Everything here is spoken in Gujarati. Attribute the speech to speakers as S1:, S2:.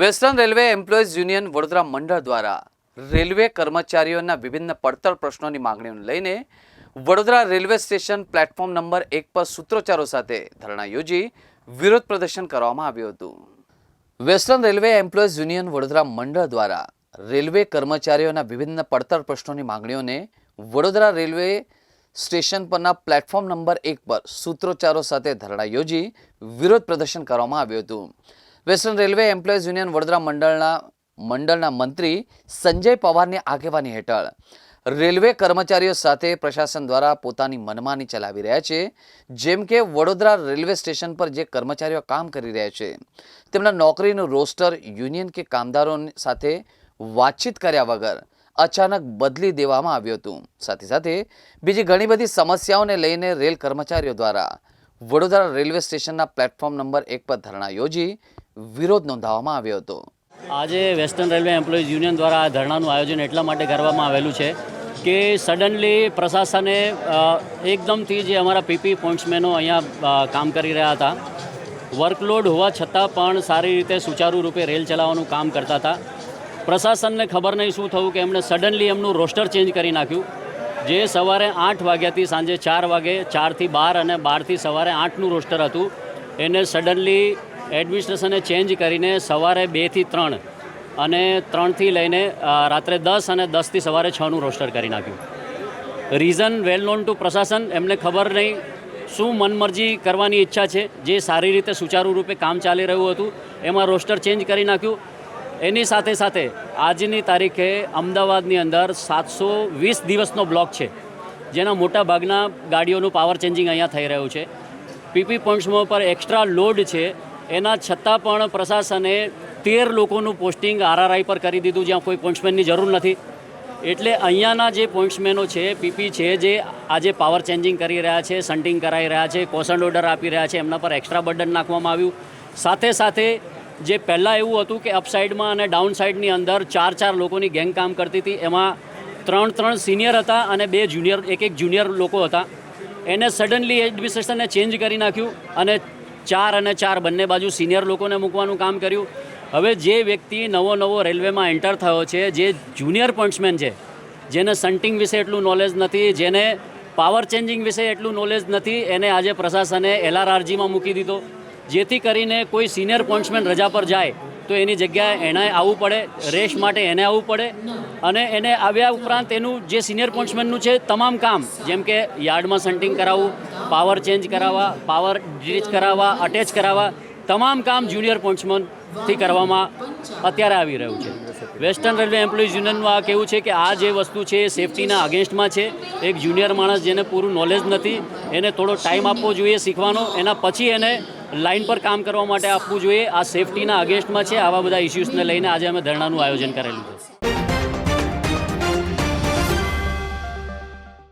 S1: Western railway employees union Vadodara મંડળ દ્વારા રેલવે કર્મચારીઓના વિભિન્ન પડતર પ્રશ્નોની માંગણીઓને લઈને Vadodara railway station platform number એક પર સૂત્રોચ્ચારો સાથે ધરણા યોજી વિરોધ પ્રદર્શન કરવામાં આવ્યું હતું. Western railway employees union Vadodara મંડળ દ્વારા રેલવે કર્મચારીઓના વિભિન્ન પડતર પ્રશ્નોની માંગણીઓને વડોદરા રેલવે સ્ટેશન પરના પ્લેટફોર્મ નંબર એક પર સૂત્રોચ્ચારો સાથે ધરણા યોજી વિરોધ પ્રદર્શન કરવામાં આવ્યું હતું. Western railway employees union Vadodara મંડળના મંડળના મંત્રી સંજય પવારની આગેવાની હેઠળ રેલવે કર્મચારીઓ સાથે પ્રશાસન દ્વારા પોતાની મનમાની ચલાવી રહ્યા છે. જેમ કે વડોદરા રેલવે સ્ટેશન પર જે કર્મચારીઓ કામ કરી રહ્યા છે, તેમના નોકરીનું રોસ્ટર યુનિયન કે કામદારો સાથે વાતચીત કર્યા વગર અચાનક બદલી દેવામાં આવ્યું હતું. સાથે સાથે બીજી ઘણી બધી સમસ્યાઓને લઈને રેલ કર્મચારીઓ દ્વારા વડોદરા રેલવે સ્ટેશનના પ્લેટફોર્મ નંબર એક પર ધરણા યોજી વિરોધ નોંધાવવામાં આવ્યો હતો.
S2: આજે વેસ્ટર્ન રેલવે એમ્પ્લોઈઝ યુનિયન દ્વારા આ ધરણાનું આયોજન એટલા માટે કરવામાં આવેલું છે કે સડનલી પ્રશાસને એકદમથી જે અમારા પીપી પોઈન્ટ્સમેનો અહીંયા કામ કરી રહ્યા હતા, વર્કલોડ હોવા છતાં પણ સારી રીતે સુચારુ રૂપે રેલ ચલાવવાનું કામ કરતા હતા. પ્રશાસનને ખબર નહીં શું થયું કે એમણે સડનલી એમનું રોસ્ટર ચેન્જ કરી નાખ્યું. જે સવારે આઠ વાગ્યાથી સાંજે ચાર વાગે, ચારથી બાર અને બારથી સવારે આઠનું રોસ્ટર હતું. એને સડનલી એડમિનિસ્ટ્રેશને ચેન્જ કરીને સવારે બેથી ત્રણ અને ત્રણથી લઈને રાત્રે દસ અને દસથી સવારે છનું રોસ્ટર કરી નાખ્યું. રીઝન વેલ નોન ટુ પ્રશાસન, એમને ખબર નહીં શું મનમરજી કરવાની ઈચ્છા છે, જે સારી રીતે સુચારુ રૂપે કામ ચાલી રહ્યું હતું, એમાં રોસ્ટર ચેન્જ કરી નાખ્યું. એની સાથે સાથે આજની તારીખે અમદાવાદની અંદર સાતસો વીસ દિવસનો બ્લોક છે, જેના મોટા ભાગના ગાડીઓનું પાવર ચેન્જિંગ અહીંયા થઈ રહ્યું છે. પીપી પોઈન્ટ્સમાં પર એક્સ્ટ્રા લોડ છે એના છતાં પણ પ્રશાસને તેર લોકોનું પોસ્ટિંગ આરઆરઆઈ પર કરી દીધું, જ્યાં કોઈ પોઈન્ટ્સમેનની જરૂર નથી. એટલે અહીંયાના જે પોઈન્ટ્સમેનો છે, પીપી છે, જે આજે પાવર ચેન્જિંગ કરી રહ્યા છે, સન્ટિંગ કરાવી રહ્યા છે કોસન ઓર્ડર આપી રહ્યા છે, એમના પર એક્સ્ટ્રા બર્ડન નાખવામાં આવ્યું. સાથે સાથે જે પહેલાં એવું હતું કે અપસાઇડમાં અને ડાઉન સાઇડની અંદર ચાર ચાર લોકોની ગેંગ કામ કરતી હતી, એમાં ત્રણ ત્રણ સિનિયર હતા અને બે જુનિયર, એક એક જુનિયર લોકો હતા. એને સડનલી એડમિનિસ્ટ્રેશને ચેન્જ કરી નાખ્યું અને ચાર અને ચાર બંને બાજુ સિનિયર લોકોને મૂકવાનું કામ કર્યું. હવે જે વ્યક્તિ નવો નવો રેલવેમાં એન્ટર થયો છે, જે જુનિયર પોઈન્ટ્સમેન છે, જેને સન્ટિંગ વિશે એટલું નોલેજ નથી, જેને પાવર ચેન્જિંગ વિશે એટલું નોલેજ નથી, એને આજે પ્રશાસને એલઆરઆરજીમાં મૂકી દીધો. જેથી કરીને કોઈ સિનિયર પોઈન્ટ્સમેન રજા પર જાય તો એની જગ્યાએ એને આવવું પડે રેસ માટે એને આવવું પડે અને એને આવ્યા ઉપરાંત એનું જે સિનિયર પોઈન્ટ્સમેનનું છે, તમામ કામ, જેમ કે યાર્ડમાં સન્ટિંગ કરાવવું પાવર ચેન્જ કરાવવા પાવર ડીચ કરાવવા અટેચ કરાવવા, તમામ કામ જુનિયર પોઈન્ટ્સમેનથી કરવામાં અત્યારે આવી રહ્યું છે. વેસ્ટર્ન રેલવે એમ્પ્લોઈઝ યુનિયનનું આ કેવું છે કે આ જે વસ્તુ છે એ સેફટીના અગેન્સ્ટમાં છે. એક જુનિયર માણસ જેને પૂરું નોલેજ નથી, એને થોડો ટાઈમ આપવો જોઈએ, શીખવાનો, એના પછી એને લાઇન પર કામ કરવા માટે આપવું જોઈએ. આ સેફટીના અગેન્સ્ટમાં છે. આવા બધા ઇસ્યુઝને લઈને આજે અમે ધરણાનું આયોજન કરેલું છે.